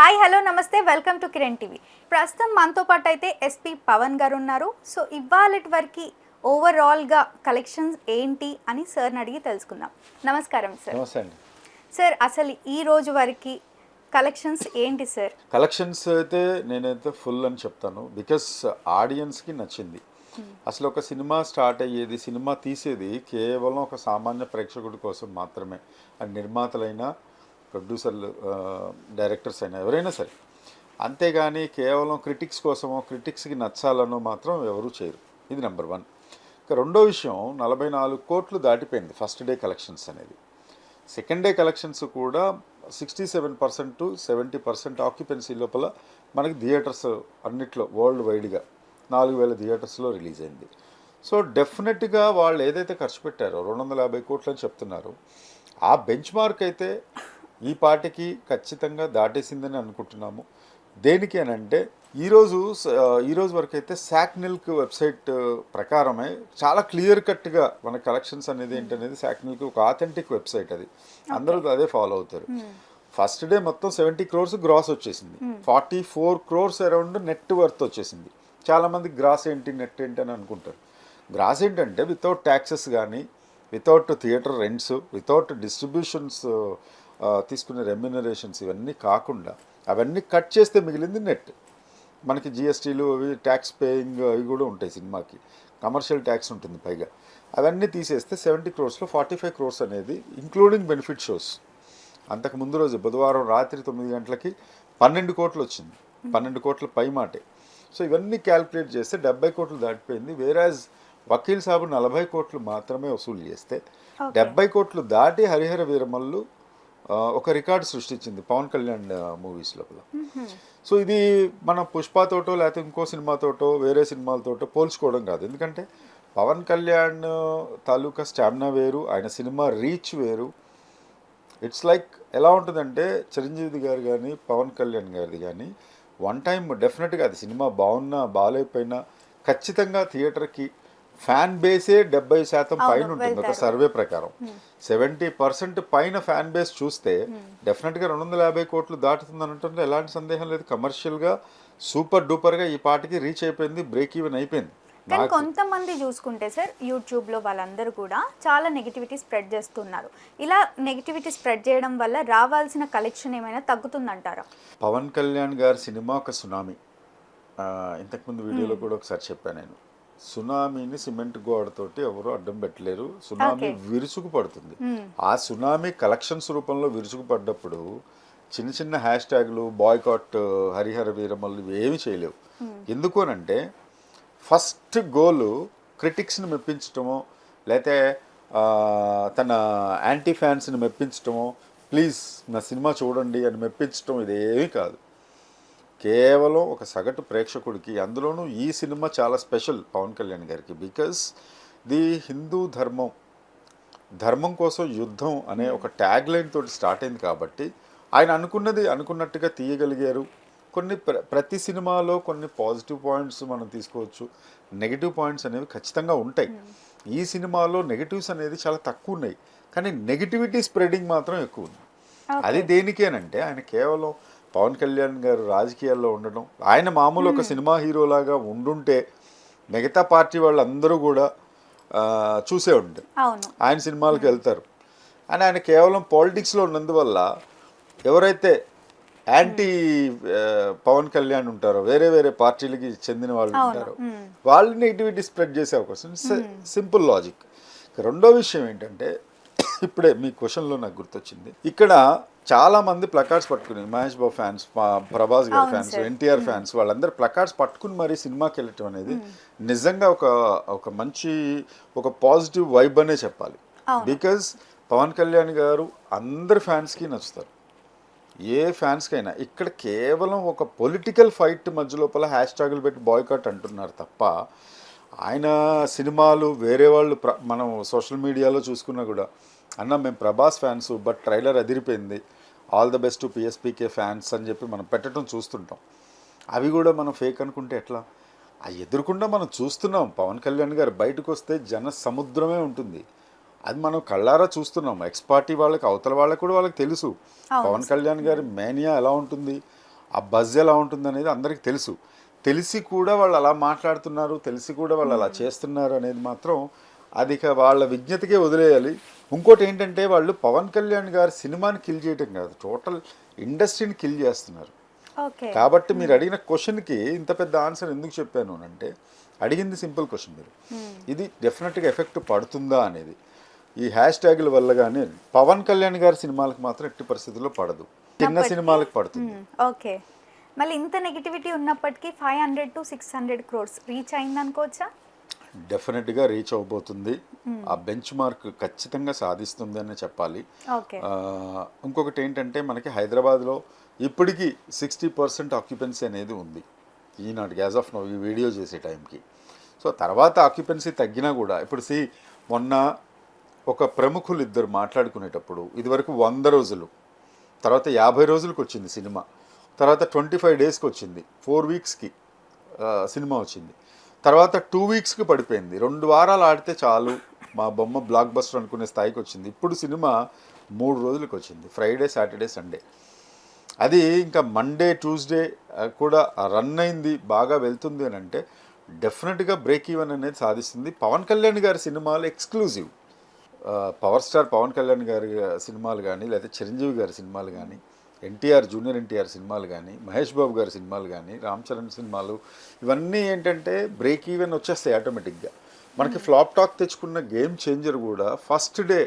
Hi hello namaste welcome to Kiran TV. ప్రస్తుతం మనతో పాటు అయితే ఎస్పీ పవన్ గారు ఉన్నారు. సో ఇవాళ వరకు ఓవరాల్గా కలెక్షన్స్ ఏంటి అని సార్ని అడిగి తెలుసుకుందాం. నమస్కారం సార్ నమస్తే అండి. సార్ అసలు ఈ రోజు వరకు కలెక్షన్స్ ఏంటి సార్ కలెక్షన్స్ అయితే నేనైతే ఫుల్ అని చెప్తాను. బికాస్ ఆడియన్స్కి నచ్చింది. అసలు ఒక సినిమా స్టార్ట్ అయ్యేది సినిమా తీసేది కేవలం ఒక సామాన్య ప్రేక్షకుడి కోసం మాత్రమే. అది నిర్మాతలైనా ప్రొడ్యూసర్లు డైరెక్టర్స్ అయినా ఎవరైనా సరే. అంతేగాని కేవలం క్రిటిక్స్ కోసమో క్రిటిక్స్కి నచ్చాలనో మాత్రం ఎవరూ చేయరు. ఇది నెంబర్ వన్. ఇక రెండో విషయం నలభై నాలుగు కోట్లు దాటిపోయింది ఫస్ట్ డే కలెక్షన్స్ అనేది. సెకండ్ డే కలెక్షన్స్ కూడా sixty seven percent to seventy percent occupancy లోపల మనకి థియేటర్స్ అన్నిట్లో వరల్డ్ వైడ్గా నాలుగు వేల థియేటర్స్లో రిలీజ్ అయింది. సో డెఫినెట్గా వాళ్ళు ఏదైతే ఖర్చు పెట్టారో రెండు వందల యాభై కోట్లు అని చెప్తున్నారు ఆ బెంచ్ మార్క్ అయితే ఈ పాటికి ఖచ్చితంగా దాటేసిందని అనుకుంటున్నాము. దేనికి అని అంటే ఈరోజు ఈరోజు వరకు అయితే శాక్ మిల్క్ వెబ్సైట్ ప్రకారమే చాలా క్లియర్ కట్గా మన కలెక్షన్స్ అనేది ఏంటనేది శాక్ మిల్క్ ఒక ఆథెంటిక్ వెబ్సైట్ అది. అందరూ అదే ఫాలో అవుతారు. ఫస్ట్ డే మొత్తం సెవెంటీ క్రోర్స్ గ్రాస్ వచ్చేసింది. Forty four crores around net worth వచ్చేసింది. చాలా మంది గ్రాస్ ఏంటి నెట్ ఏంటి అని అనుకుంటారు. గ్రాస్ ఏంటంటే వితౌట్ ట్యాక్సెస్ కానీ without theatre rents without distributions తీసుకునే రెమ్యునరేషన్స్ ఇవన్నీ కాకుండా అవన్నీ కట్ చేస్తే మిగిలింది నెట్ మనకి జిఎస్టీలు అవి ట్యాక్స్ పేయింగ్ అవి కూడా ఉంటాయి సినిమాకి. కమర్షియల్ ట్యాక్స్ ఉంటుంది పైగా. అవన్నీ తీసేస్తే సెవెంటీ క్రోర్స్లో ఫార్టీ ఫైవ్ క్రోర్స్ అనేది ఇంక్లూడింగ్ బెనిఫిట్ షోస్ అంతకు ముందు రోజు బుధవారం రాత్రి తొమ్మిది గంటలకి పన్నెండు కోట్లు వచ్చింది. పన్నెండు కోట్ల పై మాటే. సో ఇవన్నీ క్యాల్కులేట్ చేస్తే డెబ్బై కోట్లు దాటిపోయింది. వేరాజ్ వకీల్ సాబు నలభై కోట్లు మాత్రమే వసూలు చేస్తే డెబ్బై కోట్లు దాటి హరిహర వీరమల్లు ఒక రికార్డు సృష్టించింది పవన్ కళ్యాణ్ మూవీస్ లోపల సో ఇది మన పుష్పతోటో లేకపోతే ఇంకో సినిమాతోటో వేరే సినిమాలతోటో పోల్చుకోవడం కాదు. ఎందుకంటే పవన్ కళ్యాణ్ తాలూకా స్టామినా వేరు ఆయన సినిమా రీచ్ వేరు. ఇట్స్ లైక్ ఎలా ఉంటుందంటే చిరంజీవి గారు కానీ పవన్ కళ్యాణ్ గారిది కానీ వన్ టైం డెఫినెట్గా అది సినిమా బాగున్నా బాగాలేకపోయినా ఖచ్చితంగా థియేటర్కి ఫ్యాన్ బేసే డెబ్బై శాతం పైన ఉంటుంది ఒక. సర్వే ప్రకారం. సెవెంటీ పర్సెంట్ పైన ఫ్యాన్ బేస్ చూస్తే డెఫినెట్గా రెండు వందల యాభై కోట్లు దాటుతుంది అనటంలో ఎలాంటి సందేహం లేదు. కమర్షియల్గా సూపర్ డూపర్గా ఈ పాటికి రీచ్ అయిపోయింది బ్రేక్ ఈవెన్ అయిపోయింది. కానీ కొంతమంది చూసుకుంటే సార్ యూట్యూబ్లో వాళ్ళందరూ కూడా చాలా నెగిటివిటీ స్ప్రెడ్ చేస్తున్నారు. ఇలా నెగిటివిటీ స్ప్రెడ్ చేయడం వల్ల రావాల్సిన కలెక్షన్ ఏమైనా తగ్గుతుందంటారా? పవన్ కళ్యాణ్ గారి సినిమా ఒక సునామీ. ఇంతకుముందు వీడియోలో కూడా ఒకసారి చెప్పాను నేను. సునామీని సిమెంట్ గోడతోటి ఎవరు అడ్డం పెట్టలేరు. సునామీ. విరుచుకు పడుతుంది. ఆ సునామీ కలెక్షన్స్ రూపంలో విరుచుకు పడ్డప్పుడు చిన్న చిన్న హ్యాష్ ట్యాగ్లు బాయ్కాట్ హరిహర వీరమల్లు ఏమి చేయలేవు. ఎందుకు అనంటే ఫస్ట్ గోలు క్రిటిక్స్ని మెప్పించటమో ఆ, తన యాంటీ ఫ్యాన్స్ని మెప్పించటమో ప్లీజ్ నా సినిమా చూడండి అని మెప్పించటం ఇదేమీ కాదు. కేవలం ఒక సగటు ప్రేక్షకుడికి అందులోనూ ఈ సినిమా చాలా స్పెషల్ పవన్ కళ్యాణ్ గారికి. బికాస్ ది హిందూ ధర్మం ధర్మం కోసం యుద్ధం అనే ఒక ట్యాగ్ లైన్ తోటి స్టార్ట్ అయింది కాబట్టి ఆయన అనుకున్నది అనుకున్నట్టుగా తీయగలిగారు. కొన్ని ప్ర ప్రతి సినిమాలో కొన్ని పాజిటివ్ పాయింట్స్ మనం తీసుకోవచ్చు. నెగిటివ్ పాయింట్స్ అనేవి ఖచ్చితంగా ఉంటాయి. ఈ సినిమాలో నెగిటివ్స్ అనేది చాలా తక్కువ ఉన్నాయి. కానీ నెగిటివిటీ స్ప్రెడింగ్ మాత్రం ఎక్కువ ఉంది. అది దేనికి అని అంటే ఆయన కేవలం పవన్ కళ్యాణ్ గారు రాజకీయాల్లో ఉండడం ఆయన మామూలు ఒక సినిమా హీరోలాగా ఉండుంటే మిగతా పార్టీ వాళ్ళందరూ కూడా చూసే ఉంటారు ఆయన సినిమాలకు వెళ్తారు. అని ఆయన కేవలం పాలిటిక్స్లో ఉన్నందువల్ల ఎవరైతే యాంటీ పవన్ కళ్యాణ్ ఉంటారో వేరే వేరే పార్టీలకి చెందిన వాళ్ళు ఉంటారో వాళ్ళు నెగిటివిటీ స్ప్రెడ్ చేసే అవకాశం సింపుల్ లాజిక్. రెండో విషయం ఏంటంటే ఇప్పుడే మీ క్వశ్చన్లో నాకు గుర్తొచ్చింది. ఇక్కడ చాలా మంది ప్లకార్డ్స్ పట్టుకుని మహేష్ బాబు ఫ్యాన్స్ ప్రభాస్ గారి ఫ్యాన్స్. ఎన్టీఆర్ ఫ్యాన్స్ వాళ్ళందరూ ప్లకార్డ్స్ పట్టుకుని మరీ సినిమాకి వెళ్ళటం అనేది నిజంగా ఒక ఒక మంచి ఒక పాజిటివ్ వైబ్ అనే చెప్పాలి. బికాజ్ పవన్ కళ్యాణ్ గారు అందరి ఫ్యాన్స్కి నచ్చుతారు. ఏ ఫ్యాన్స్కైనా ఇక్కడ కేవలం ఒక పొలిటికల్ ఫైట్ మధ్య లోపల హ్యాష్ ట్యాగులు పెట్టి బాయ్కాట్ అంటున్నారు తప్ప ఆయన సినిమాలు వేరే వాళ్ళు ప్ర మనం సోషల్ మీడియాలో చూసుకున్నా కూడా అన్న మేము ప్రభాస్ ఫ్యాన్స్ బట్ ట్రైలర్ అదిరిపోయింది. All the best PSPK fans అని చెప్పి మనం పెట్టడం చూస్తుంటాం. అవి కూడా మనం ఫేక్ అనుకుంటే ఎట్లా? ఆ ఎదురుకుండా మనం చూస్తున్నాం. పవన్ కళ్యాణ్ గారు బయటకు వస్తే జన సముద్రమే ఉంటుంది. అది మనం కళ్ళారా చూస్తున్నాం. ఎక్స్ పార్టీ వాళ్ళకి అవతల వాళ్ళకి కూడా వాళ్ళకి తెలుసు. పవన్ కళ్యాణ్ గారి మేనియా ఎలా ఉంటుంది? ఆ బజ్ ఎలా ఉంటుంది అనేది అందరికీ తెలుసు. తెలిసి కూడా వాళ్ళు అలా మాట్లాడుతున్నారు. తెలిసి కూడా వాళ్ళు అలా చేస్తున్నారు అనేది మాత్రం అది వాళ్ళ విజ్ఞతకే వదిలేయాలి. ఇంకోటి ఏంటంటే వాళ్ళు పవన్ కళ్యాణ్ గారి సినిమాని కిల్ చేయటం కాదు టోటల్ ఇండస్ట్రీని కిల్ చేస్తున్నారు. కాబట్టి మీరు అడిగిన క్వశ్చన్కి ఇంత పెద్ద ఆన్సర్ ఎందుకు చెప్పాను అంటే అడిగింది సింపుల్ క్వశ్చన్ మీరు. ఇది డెఫినెట్గా ఎఫెక్ట్ పడుతుందా అనేది. ఈ హ్యాష్ ట్యాగుల వల్ల కానీ పవన్ కళ్యాణ్ గారి సినిమాలకు మాత్రం ఎట్టి పరిస్థితుల్లో పడదు. చిన్న సినిమాలకు పడుతుంది. ఓకే. మళ్ళీ ఇంత నెగిటివిటీ ఉన్నప్పటికీ five hundred to six hundred crores reach అయింది అనుకోవచ్చా డెఫినెట్గా రీచ్ అవబోతుంది ఆ బెంచ్ మార్క్ ఖచ్చితంగా సాధిస్తుంది అని చెప్పాలి. ఇంకొకటి ఏంటంటే మనకి హైదరాబాద్లో ఇప్పటికీ సిక్స్టీ పర్సెంట్ ఆక్యుపెన్సీ అనేది ఉంది. ఈనాడు గ్యాస్ ఆఫ్ నో ఈ వీడియో చేసే టైంకి. సో తర్వాత ఆక్యుపెన్సీ తగ్గినా కూడా ఇప్పుడు సి మొన్న ఒక ప్రముఖులు ఇద్దరు మాట్లాడుకునేటప్పుడు ఇదివరకు వంద రోజులు తర్వాత యాభై రోజులకు వచ్చింది సినిమా తర్వాత ట్వంటీ ఫైవ్ డేస్కి వచ్చింది ఫోర్ వీక్స్కి సినిమా వచ్చింది. తర్వాత టూ వీక్స్కి పడిపోయింది. రెండు వారాలు ఆడితే చాలు. మా బొమ్మ బ్లాక్ బస్టర్ అనుకునే స్థాయికి వచ్చింది. ఇప్పుడు సినిమా మూడు రోజులకు వచ్చింది. ఫ్రైడే సాటర్డే సండే అది ఇంకా మండే ట్యూస్డే కూడా రన్ అయింది. బాగా వెళ్తుంది అని అంటే డెఫినెట్గా బ్రేక్ ఈవెన్ అనేది సాధిస్తుంది. పవన్ కళ్యాణ్ గారి సినిమాలు exclusive power star Pawan Kalyan గారి సినిమాలు కానీ లేదా చిరంజీవి గారి సినిమాలు కానీ ఎన్టీఆర్ జూనియర్ ఎన్టీఆర్ సినిమాలు కానీ మహేష్ బాబు గారి సినిమాలు కానీ రామ్ చరణ్ సినిమాలు ఇవన్నీ ఏంటంటే బ్రేక్ ఈవెన్ వచ్చేస్తాయి ఆటోమేటిక్గా మనకి ఫ్లాప్ టాక్ తెచ్చుకున్న గేమ్ చేంజర్ కూడా first day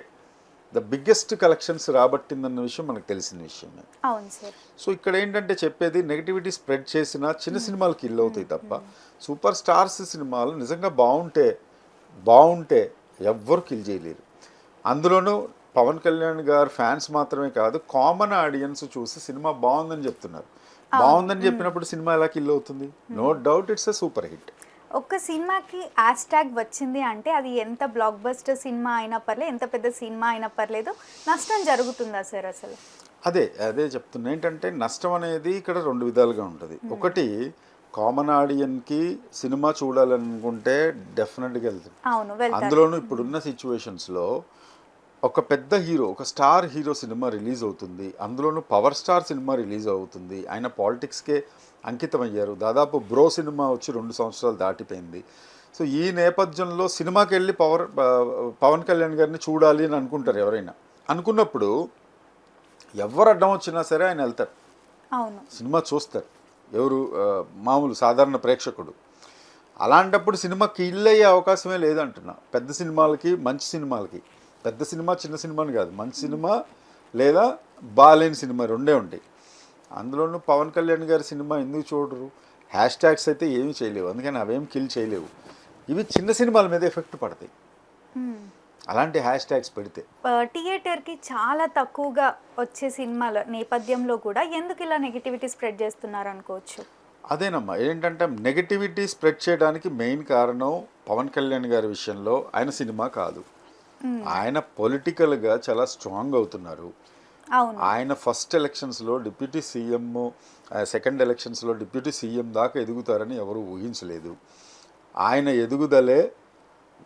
the biggest collections రాబట్టిందన్న విషయం మనకు తెలిసిన విషయమే. సో ఇక్కడ ఏంటంటే చెప్పేది నెగిటివిటీ స్ప్రెడ్ చేసిన చిన్న సినిమాలు కిల్ అవుతాయి తప్ప సూపర్ స్టార్స్ సినిమాలు నిజంగా బాగుంటే బాగుంటే ఎవ్వరు కిల్ చేయలేరు. అందులోనూ పవన్ కళ్యాణ్ గారు ఫ్యాన్స్ మాత్రమే కాదు కామన్ ఆడియన్స్ చూసి సినిమా బాగుందని చెప్తున్నారు. బాగుందని చెప్పినప్పుడు సినిమా ఎలా కిల్ అవుతుంది? No doubt it's a super hit. ఒక్క సినిమాకి హ్యాష్ ట్యాగ్ వచ్చింది అంటే అది ఎంత బ్లాక్ బస్టర్ సినిమా అయినా పర్లేదు ఎంత పెద్ద సినిమా అయినా పర్లేదు నష్టం జరుగుతుందా సార్ అసలు? అదే అదే చెప్తున్నా. ఏంటంటే నష్టం అనేది ఇక్కడ రెండు విధాలుగా ఉంటుంది. ఒకటి కామన్ ఆడియన్కి సినిమా చూడాలనుకుంటే డెఫినెట్గా వెళ్తుంది. అందులోనూ ఇప్పుడున్న సిచ్యువేషన్స్లో ఒక పెద్ద హీరో ఒక స్టార్ హీరో సినిమా రిలీజ్ అవుతుంది. అందులోనూ పవర్ స్టార్ సినిమా రిలీజ్ అవుతుంది. ఆయన పాలిటిక్స్కే అంకితం అయ్యారు దాదాపు బ్రో సినిమా వచ్చి రెండు సంవత్సరాలు దాటిపోయింది. సో ఈ నేపథ్యంలో సినిమాకి వెళ్ళి పవర్ పవన్ కళ్యాణ్ గారిని చూడాలి అని అనుకుంటారు ఎవరైనా. అనుకున్నప్పుడు ఎవరు అడ్డం వచ్చినా సరే ఆయన వెళ్తారు. అవును. సినిమా చూస్తారు. ఎవరు మామూలు సాధారణ ప్రేక్షకుడు. అలాంటప్పుడు సినిమా కిల్ అయ్యే అవకాశమే లేదంటున్నా. పెద్ద సినిమాలకి మంచి సినిమాలకి. పెద్ద సినిమా చిన్న సినిమాని కాదు. మంచి సినిమా లేదా బాలేని సినిమా రెండే ఉంటాయి. అందులోనూ పవన్ కళ్యాణ్ గారి సినిమా ఎందుకు చూడరు? హ్యాష్ ట్యాగ్స్ అయితే ఏమీ చేయలేవు. అందుకని అవేం కిల్ చేయలేవు. ఇవి చిన్న సినిమాల మీద ఎఫెక్ట్ పడతాయి. అలాంటి హ్యాష్ ట్యాగ్స్ పెడితే. థియేటర్కి చాలా తక్కువగా వచ్చే సినిమాల నేపథ్యంలో కూడా ఎందుకు ఇలా నెగిటివిటీ స్ప్రెడ్ చేస్తున్నారు అనుకోవచ్చు? అదేనమ్మా. ఏంటంటే నెగటివిటీ స్ప్రెడ్ చేయడానికి మెయిన్ కారణం పవన్ కళ్యాణ్ గారి విషయంలో ఆయన సినిమా కాదు. ఆయన పొలిటికల్గా చాలా స్ట్రాంగ్ అవుతున్నారు. ఆయన ఫస్ట్ ఎలక్షన్స్లో డిప్యూటీ సీఎం సెకండ్ ఎలక్షన్స్లో డిప్యూటీ సీఎం దాకా ఎదుగుతారని ఎవరు ఊహించలేదు. ఆయన ఎదుగుదలే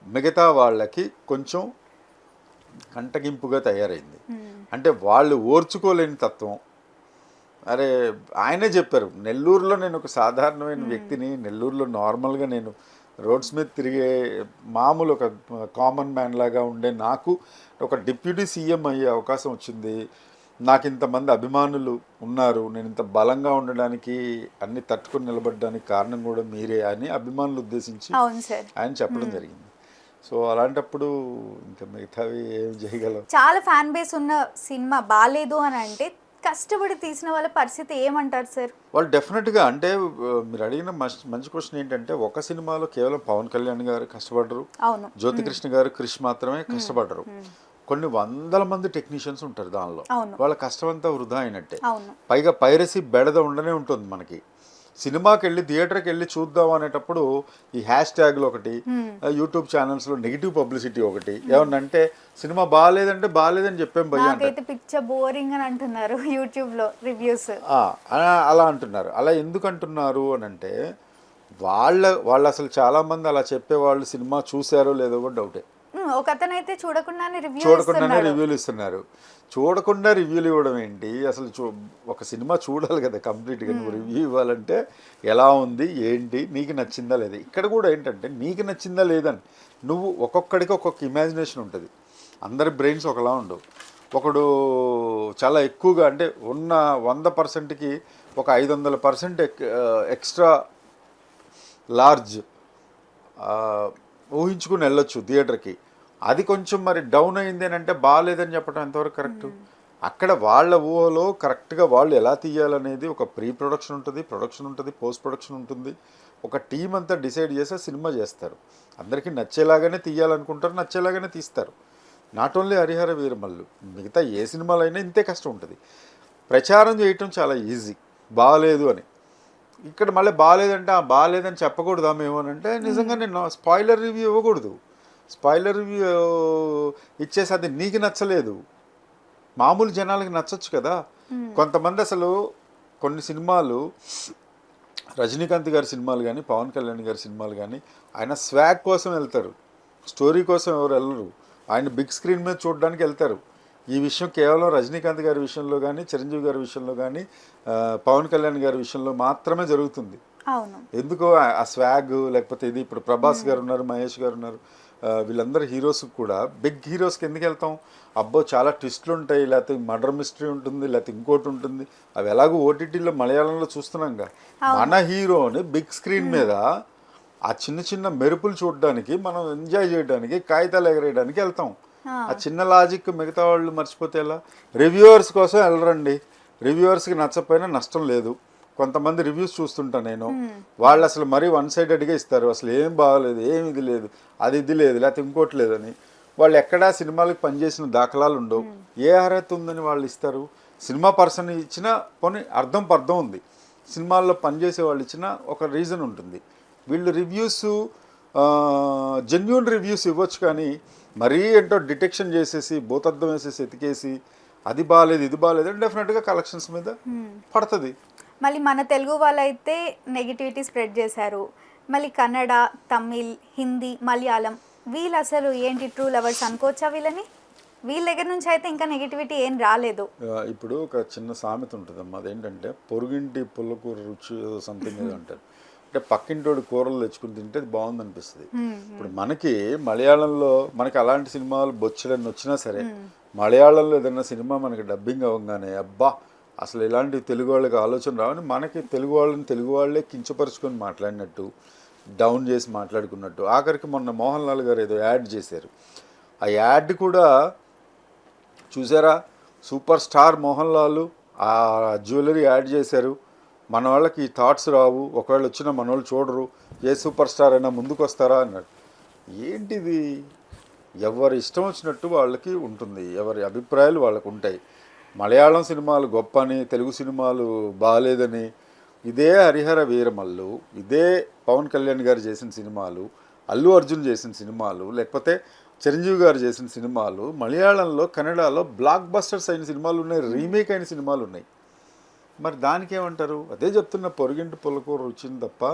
మిగతా వాళ్ళకి కొంచెం కంటగింపుగా తయారైంది. అంటే వాళ్ళు ఓర్చుకోలేని తత్వం. అరే ఆయనే చెప్పారు నెల్లూరులో నేను ఒక సాధారణమైన వ్యక్తిని నెల్లూరులో నార్మల్గా నేను రోడ్స్ మీద తిరిగే మామూలు ఒక కామన్ మ్యాన్ లాగా ఉండే నాకు ఒక డిప్యూటీ సీఎం అయ్యే అవకాశం వచ్చింది. నాకు ఇంతమంది అభిమానులు ఉన్నారు. నేను ఇంత బలంగా ఉండడానికి అన్ని తట్టుకొని నిలబడడానికి కారణం కూడా మీరే అని అభిమానులు ఉద్దేశించి ఆయన చెప్పడం జరిగింది. సో అలాంటప్పుడు ఇంకా మిగతావి ఏం చేయగలం? చాలా ఫ్యాన్ బేస్ ఉన్న సినిమా బాగాలేదు అని అంటే కష్టపడి తీసిన వాళ్ళ పరిస్థితి ఏమంటారు సార్? వాళ్ళు డెఫినెట్గా అంటే మీరు అడిగిన మంచి క్వశ్చన్ ఏంటంటే ఒక సినిమాలో కేవలం పవన్ కళ్యాణ్ గారు కష్టపడరు అవును. జ్యోతికృష్ణ గారు క్రిష్ మాత్రమే కష్టపడరు కొన్ని వందల మంది టెక్నీషియన్స్ ఉంటారు దానిలో. వాళ్ళ కష్టం అంతా వృధా అయినట్టే. పైగా పైరసీ బెడద ఉండనే ఉంటుంది మనకి. సినిమాకి వెళ్ళి థియేటర్కి వెళ్ళి చూద్దాం అనేటప్పుడు ఈ హ్యాష్ ట్యాగ్లు ఒకటి యూట్యూబ్ ఛానల్స్లో నెగిటివ్ పబ్లిసిటీ ఒకటి. ఏమన్నా అంటే సినిమా బాగాలేదంటే బాగాలేదని చెప్పాం నాకైతే పిక్చర్ బోరింగ్ అని అంటున్నారు యూట్యూబ్లో రివ్యూస్. అలా- అంటున్నారు అలా ఎందుకు అంటున్నారు. అని అంటే వాళ్ళ వాళ్ళు అసలు చాలామంది అలా చెప్పేవాళ్ళు సినిమా చూశారో లేదో కూడా డౌటే. ఒక అతను అయితే చూడకుండానే రివ్యూ చూడకుండానే రివ్యూలు ఇస్తున్నారు. చూడకుండా రివ్యూలు ఇవ్వడం ఏంటి? అసలు చూ ఒక సినిమా చూడాలి కదా కంప్లీట్గా నువ్వు రివ్యూ ఇవ్వాలంటే ఎలా ఉంది ఏంటి నీకు నచ్చిందా లేదా? ఇక్కడ కూడా ఏంటంటే నీకు నచ్చిందా లేదని నువ్వు ఒక్కొక్కడికి ఒక్కొక్క ఇమాజినేషన్ ఉంటుంది. అందరి బ్రెయిన్స్ ఒకలా ఉండవు. ఒకడు చాలా ఎక్కువగా అంటే ఉన్న వంద పర్సెంట్కి ఒక ఐదు వందల పర్సెంట్ ఎక్స్ట్రా లార్జ్ ఊహించుకుని వెళ్ళొచ్చు థియేటర్కి. అది కొంచెం మరి డౌన్ అయింది అని అంటే బాగాలేదని చెప్పడం ఎంతవరకు కరెక్ట్ అక్కడ వాళ్ళ ఊహలో కరెక్ట్గా వాళ్ళు ఎలా తీయాలనేది ఒక ప్రీ ప్రొడక్షన్ ఉంటుంది ప్రొడక్షన్ ఉంటుంది పోస్ట్ ప్రొడక్షన్ ఉంటుంది. ఒక టీం అంతా డిసైడ్ చేసి సినిమా చేస్తారు. అందరికీ నచ్చేలాగానే తీయాలనుకుంటారు నచ్చేలాగానే తీస్తారు. నాట్ ఓన్లీ హరిహర వీరమల్లు మిగతా ఏ సినిమాలో అయినా ఇంతే కష్టం ఉంటుంది. ప్రచారం చేయటం చాలా ఈజీ బాగాలేదు అని. ఇక్కడ మళ్ళీ బాగాలేదంటే ఆ బాగాలేదని చెప్పకూడదా మేము? అని అంటే నిజంగా నేను స్పాయిలర్ రివ్యూ ఇవ్వకూడదు. స్పాయిలర్ ఇచ్చేసి అది నీకు నచ్చలేదు. మామూలు జనాలకి నచ్చొచ్చు కదా. కొంతమంది అసలు కొన్ని సినిమాలు రజనీకాంత్ గారి సినిమాలు కానీ పవన్ కళ్యాణ్ గారి సినిమాలు కానీ ఆయన స్వాగ్ కోసం వెళ్తారు. స్టోరీ కోసం ఎవరు వెళ్ళరు. ఆయన బిగ్ స్క్రీన్ మీద చూడడానికి వెళ్తారు. ఈ విషయం కేవలం రజనీకాంత్ గారి విషయంలో కానీ చిరంజీవి గారి విషయంలో కానీ పవన్ కళ్యాణ్ గారి విషయంలో మాత్రమే జరుగుతుంది. ఎందుకో ఆ- స్వాగ్ లేకపోతే ఇది ఇప్పుడు ప్రభాస్ గారు ఉన్నారు మహేష్ గారు ఉన్నారు. వీళ్ళందరూ హీరోస్ కూడా. బిగ్ హీరోస్కి ఎందుకు వెళ్తాం? అబ్బో చాలా ట్విస్ట్లు ఉంటాయి లేకపోతే మర్డర్ మిస్టరీ ఉంటుంది లేకపోతే ఇంకోటి ఉంటుంది. అవి ఎలాగో ఓటీటీలో మలయాళంలో చూస్తున్నాంగా మన హీరోని బిగ్ స్క్రీన్ మీద ఆ చిన్న చిన్న మెరుపులు చూడడానికి మనం ఎంజాయ్ చేయడానికి కాగితాలు ఎగరేయడానికి వెళ్తాం. ఆ చిన్న లాజిక్ మిగతా వాళ్ళు మర్చిపోతే ఎలా? రివ్యూవర్స్ కోసం వెళ్ళరండి. రివ్యూవర్స్కి నచ్చకపోయినా నష్టం లేదు. కొంతమంది రివ్యూస్ చూస్తుంటా నేను. వాళ్ళు అసలు మరీ వన్ సైడెడ్గా ఇస్తారు. అసలు ఏం బాగలేదు ఏం ఇది లేదు అది ఇది లేదు లేకపోతే ఇంకోటి లేదని. వాళ్ళు ఎక్కడా సినిమాలకు పనిచేసిన దాఖలాలు ఉండవు. ఏ అర్హత ఉందని వాళ్ళు ఇస్తారు? సినిమా పర్సన్ ఇచ్చిన పోనీ అర్థం పర్థం ఉంది. సినిమాల్లో పనిచేసే వాళ్ళు ఇచ్చిన ఒక రీజన్ ఉంటుంది. వీళ్ళు రివ్యూస్ జెన్యున్ రివ్యూస్ ఇవ్వచ్చు కానీ మరీ ఏంటో డిటెక్షన్ చేసేసి భూతద్దం వేసేసి ఎతికేసి అది బాగాలేదు ఇది బాగాలేదు అని డెఫినెట్గా కలెక్షన్స్ మీద పడుతుంది. మళ్ళీ మన తెలుగు వాళ్ళైతే నెగిటివిటీ స్ప్రెడ్ చేశారు. మళ్ళీ కన్నడ తమిళ్ హిందీ మలయాళం వీళ్ళు అసలు ఏంటి ట్రూ లవర్స్ అనుకోవచ్చా వీళ్ళని? వీళ్ళ దగ్గర నుంచి అయితే ఇంకా నెగిటివిటీ ఏం రాలేదు. ఇప్పుడు ఒక చిన్న సామెత ఉంటుందమ్మా. అదేంటంటే పొరుగింటి పుల్లకూర రుచి సంథింగ్ ఏదో అంటారు. అంటే పక్కింటోడి కూరలు తెచ్చుకుని తింటే అది బాగుంది అనిపిస్తుంది ఇప్పుడు మనకి మలయాళంలో మనకి అలాంటి సినిమాలు బొచ్చులన్నీ వచ్చినా సరే మలయాళంలో ఏదైనా సినిమా మనకి డబ్బింగ్ అవ్వగానే అబ్బా అసలు ఇలాంటి తెలుగు వాళ్ళకి ఆలోచన రావని మనకి తెలుగు వాళ్ళని తెలుగు వాళ్ళే కించపరుచుకొని మాట్లాడినట్టు డౌన్ చేసి మాట్లాడుకున్నట్టు. ఆఖరికి మొన్న మోహన్ లాల్ గారు ఏదో యాడ్ చేశారు. ఆ యాడ్ కూడా చూసారా? సూపర్ స్టార్ మోహన్ లాల్ ఆ జ్యువెలరీ యాడ్ చేశారు. మన వాళ్ళకి ఈ థాట్స్ రావు. ఒకవేళ వచ్చినా మన వాళ్ళు చూడరు. ఏ సూపర్ స్టార్ అయినా ముందుకు వస్తారా అన్నాడు ఏంటిది? ఎవరి ఇష్టం వచ్చినట్టు వాళ్ళకి ఉంటుంది. ఎవరి అభిప్రాయాలు వాళ్ళకు ఉంటాయి. మలయాళం సినిమాలు గొప్ప అని తెలుగు సినిమాలు బాగాలేదని ఇదే హరిహర వీరమల్లు ఇదే పవన్ కళ్యాణ్ గారు చేసిన సినిమాలు అల్లు అర్జున్ చేసిన సినిమాలు లేకపోతే చిరంజీవి గారు చేసిన సినిమాలు మలయాళంలో కన్నడలో బ్లాక్ బస్టర్స్ అయిన సినిమాలు ఉన్నాయి రీమేక్ అయిన సినిమాలు ఉన్నాయి. మరి దానికి ఏమంటారు అదే చెప్తున్న పొరుగింటి పుల్లకూర రుచింది తప్ప.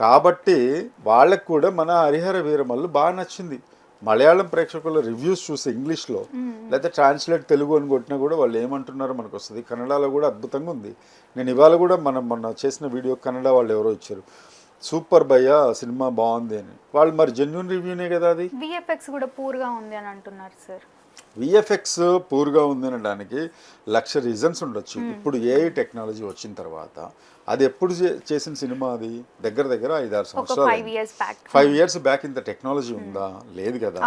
కాబట్టి వాళ్ళకు కూడా మన హరిహర వీరమల్లు బాగా నచ్చింది. మలయాళం ప్రేక్షకుల రివ్యూస్ చూసి ఇంగ్లీష్లో లేకపోతే ట్రాన్స్లేట్ తెలుగు అని కొట్టినా కూడా వాళ్ళు ఏమంటున్నారో మనకు వస్తుంది కన్నడలో కూడా అద్భుతంగా ఉంది. నేను ఇవాళ కూడా మనం మొన్న చేసిన వీడియో కన్నడ వాళ్ళు ఎవరో ఇచ్చారు. సూపర్ భయ్య సినిమా బాగుంది అని. వాళ్ళు మరి జెన్యున్ రివ్యూనే కదా అది? విఎఫ్ఎక్స్ కూడా పూర్గా ఉంది అని అంటున్నారు సార్ విఎఫ్ఎక్స్ పూర్గా ఉంది అనడానికి లక్ష రీజన్స్ ఉండొచ్చు. ఇప్పుడు ఏఐ టెక్నాలజీ వచ్చిన తర్వాత అది ఎప్పుడు చేసిన సినిమా అది? దగ్గర దగ్గర ఐదారు ఒక సంవత్సరాలు ఫైవ్ ఇయర్స్ బ్యాక్ ఇంత టెక్నాలజీ ఉందా? లేదు కదా.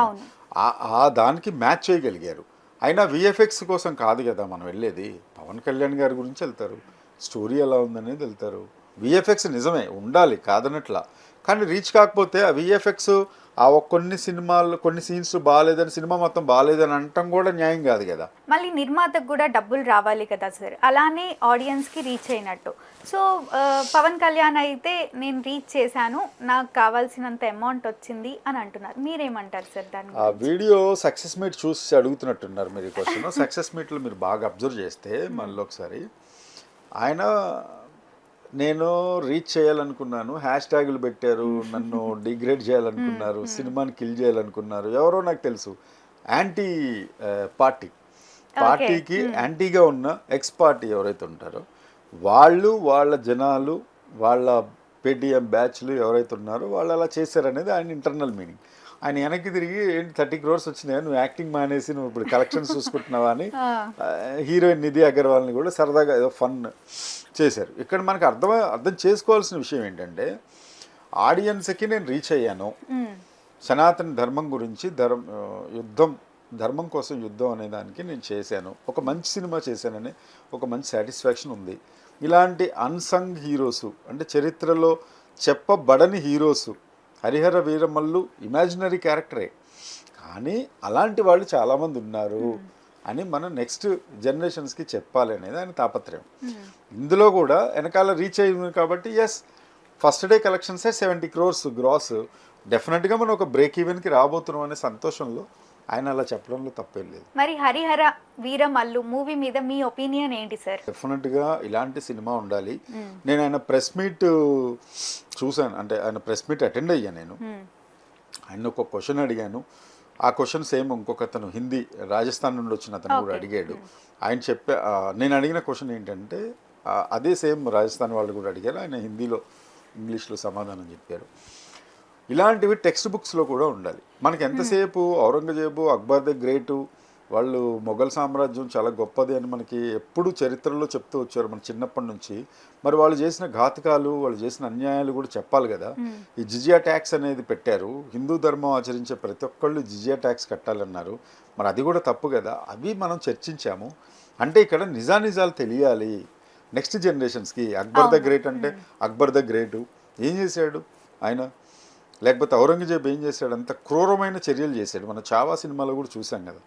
ఆ దానికి మ్యాచ్ చేయగలిగారు. అయినా విఎఫ్ఎక్స్ కోసం కాదు కదా మనం వెళ్ళేది. పవన్ కళ్యాణ్ గారి గురించి వెళ్తారు. స్టోరీ ఎలా ఉందనేది వెళ్తారు. విఎఫ్ఎక్స్ నిజమే ఉండాలి కాదనట్లా. కానీ రీచ్ కాకపోతే ఆ విఎఫ్ఎక్స్ ఆ కొన్ని సినిమాలు కొన్ని సీన్స్ బాగాలేదని సినిమా మొత్తం బాగాలేదని అనటం కూడా న్యాయం కాదు కదా. మళ్ళీ నిర్మాతకు కూడా డబ్బులు రావాలి కదా సార్. అలానే ఆడియన్స్కి రీచ్ అయినట్టు. సో పవన్ కళ్యాణ్ అయితే నేను రీచ్ చేశాను నాకు కావాల్సినంత అమౌంట్ వచ్చింది అని అంటున్నారు. మీరేమంటారు సార్ దాని ఆ వీడియో సక్సెస్ మీట్ చూసి అడుగుతున్నట్టున్నారు మీరు క్వశ్చన్. సక్సెస్ మీట్లో మీరు బాగా అబ్జర్వ్ చేస్తే మళ్ళీ ఒకసారి ఆయన నేను రీచ్ చేయాలనుకున్నాను. హ్యాష్ ట్యాగులు పెట్టారు నన్ను డిగ్రేడ్ చేయాలనుకున్నారు సినిమాని కిల్ చేయాలనుకున్నారు. ఎవరో నాకు తెలుసు. యాంటీ పార్టీ పార్టీకి యాంటీగా ఉన్న ఎక్స్ పార్టీ ఎవరైతే ఉంటారో వాళ్ళు వాళ్ళ జనాలు వాళ్ళ పేటిఎం బ్యాచ్లు ఎవరైతే ఉన్నారో వాళ్ళు అలా చేశారనేది ఆయన ఇంటర్నల్ మీనింగ్ ఆయన వెనక్కి తిరిగి ఏంటి థర్టీ క్రోర్స్ వచ్చినాయి? నువ్వు యాక్టింగ్ మానేసి నువ్వు ఇప్పుడు కలెక్షన్స్ చూసుకుంటున్నావా? అని హీరోయిన్ నిధి అగర్వాల్ని కూడా సరదాగా ఏదో ఫన్ చేశారు. ఇక్కడ మనకు అర్థం అర్థం చేసుకోవాల్సిన విషయం ఏంటంటే ఆడియన్స్కి నేను రీచ్ అయ్యాను. సనాతన ధర్మం గురించి ధర్మ యుద్ధం ధర్మం కోసం యుద్ధం అనే దానికి నేను చేశాను. ఒక మంచి సినిమా చేశానని ఒక మంచి సాటిస్ఫాక్షన్ ఉంది. ఇలాంటి అన్సంగ్ హీరోస్ అంటే చరిత్రలో చెప్పబడని హీరోస్ హరిహర వీరమల్లు ఇమాజినరీ క్యారెక్టరే కానీ అలాంటి వాళ్ళు చాలామంది ఉన్నారు అని మనం నెక్స్ట్ జనరేషన్స్కి చెప్పాలి అనేది ఆయన తాపత్రయం. ఇందులో కూడా వెనకాల రీచ్ అయింది కాబట్టి ఎస్ ఫస్ట్ డే కలెక్షన్సే సెవెంటీ క్రోర్స్ గ్రాస్ డెఫినెట్గా మనం ఒక బ్రేక్ ఈవెన్కి రాబోతున్నాం అనే సంతోషంలో ఆయన అలా చెప్పడంలో తప్పేం లేదు. మరి హరిహర వీరమల్లు మూవీ మీద మీ ఒపీనియన్ ఏంటి సార్? డెఫినెట్గా ఇలాంటి సినిమా ఉండాలి. నేను ఆయన ప్రెస్ మీట్ చూశాను. అంటే ఆయన ప్రెస్ మీట్ అటెండ్ అయ్యాను నేను. ఆయన ఒక క్వశ్చన్ అడిగాను. ఆ క్వశ్చన్ సేమ్ ఇంకొక అతను హిందీ రాజస్థాన్ నుండి వచ్చిన అతను కూడా. అడిగాడు. ఆయన చెప్పే నేను అడిగిన క్వశ్చన్ ఏంటంటే అదే సేమ్ రాజస్థాన్ వాళ్ళు కూడా అడిగారు. ఆయన హిందీలో ఇంగ్లీష్లో సమాధానం చెప్పారు. ఇలాంటివి టెక్స్ట్ బుక్స్లో కూడా ఉండాలి. మనకి ఎంతసేపు ఔరంగజేబు అక్బర్ ద గ్రేటు వాళ్ళు మొఘల్ సామ్రాజ్యం చాలా గొప్పది అని మనకి ఎప్పుడు చరిత్రలో చెప్తూ వచ్చారు మన చిన్నప్పటి నుంచి. మరి వాళ్ళు చేసిన ఘాతకాలు వాళ్ళు చేసిన అన్యాయాలు కూడా చెప్పాలి కదా. ఈ జిజియా ట్యాక్స్ అనేది పెట్టారు. హిందూ ధర్మం ఆచరించే ప్రతి ఒక్కళ్ళు జిజియా ట్యాక్స్ కట్టాలన్నారు. మరి అది కూడా తప్పు కదా. అవి మనం చర్చించాము. అంటే ఇక్కడ నిజానిజాలు తెలియాలి. నెక్స్ట్ జనరేషన్స్కి అక్బర్ ద గ్రేట్ అంటే అక్బర్ ద గ్రేటు ఏం చేశాడు ఆయన? లేకపోతే ఔరంగజేబ్ ఏం చేశాడు? అంత క్రూరమైన చర్యలు చేశాడు. మన చావా సినిమాలో కూడా చూసాం కదా.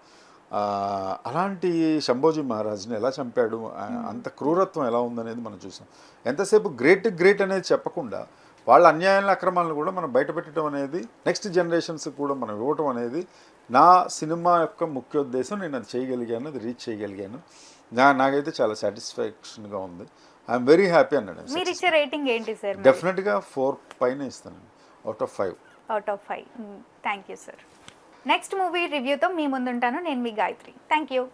అలాంటి శంభోజీ మహారాజ్ని ఎలా చంపాడు? అంత క్రూరత్వం ఎలా ఉందనేది మనం చూసాం ఎంతసేపు గ్రేట్ గ్రేట్ అనేది చెప్పకుండా వాళ్ళ అన్యాయాల అక్రమాలను కూడా మనం బయటపెట్టడం అనేది నెక్స్ట్ జనరేషన్స్ కూడా మనం ఇవ్వటం అనేది నా సినిమా యొక్క ముఖ్యోద్దేశం నేను అది చేయగలిగాను అది రీచ్ చేయగలిగాను. నా నాకైతే చాలా సాటిస్ఫాక్షన్గా ఉంది. ఐఎమ్ వెరీ హ్యాపీ అన్నాడు మీరు ఇచ్చే రేటింగ్ ఏంటి సార్ డెఫినెట్గా ఫోర్ పైన ఇస్తాను out of five out of five thank you sir next movie రివ్యూతో మీ ముందుంటాను నేను మీ గాయత్రి. Thank you